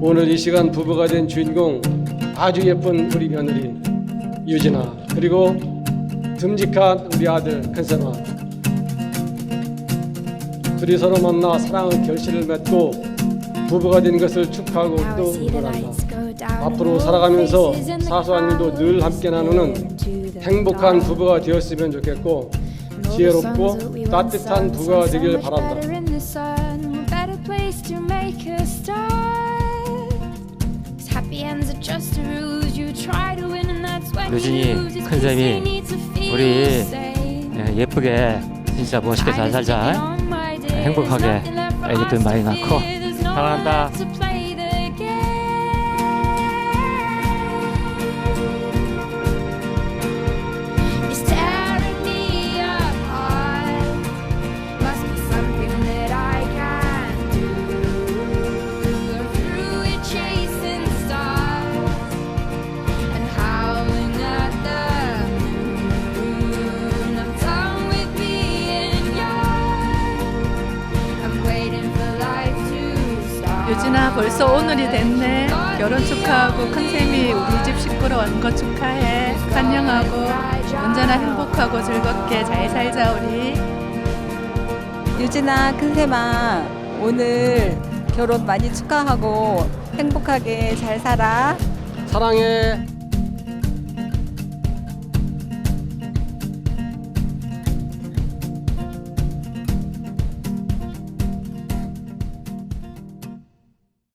오늘 이 시간 부부가 된 주인공 아주 예쁜 우리 며느리 유진아 그리고 듬직한 우리 아들 큰쌤아 둘이 서로 만나 사랑의 결실을 맺고 부부가 된 것을 축하하고 또 응원한다. 앞으로 살아가면서 사소한 일도 늘 함께 나누는 행복한 부부가 되었으면 좋겠고 지혜롭고 따뜻한 부부가 되길 바란다. 유진이, 큰쌤이 우리 예, 예쁘게 진짜 멋있게 잘 살자. 행복하게 애기들 많이 낳고 사랑한다. 유진아 벌써 오늘이 됐네. 결혼 축하하고 큰쌤이 우리 집 식구로 온 거 축하해. 환영하고 언제나 행복하고 즐겁게 잘 살자 우리. 유진아, 큰샘아, 오늘 결혼 많이 축하하고 행복하게 잘 살아. 사랑해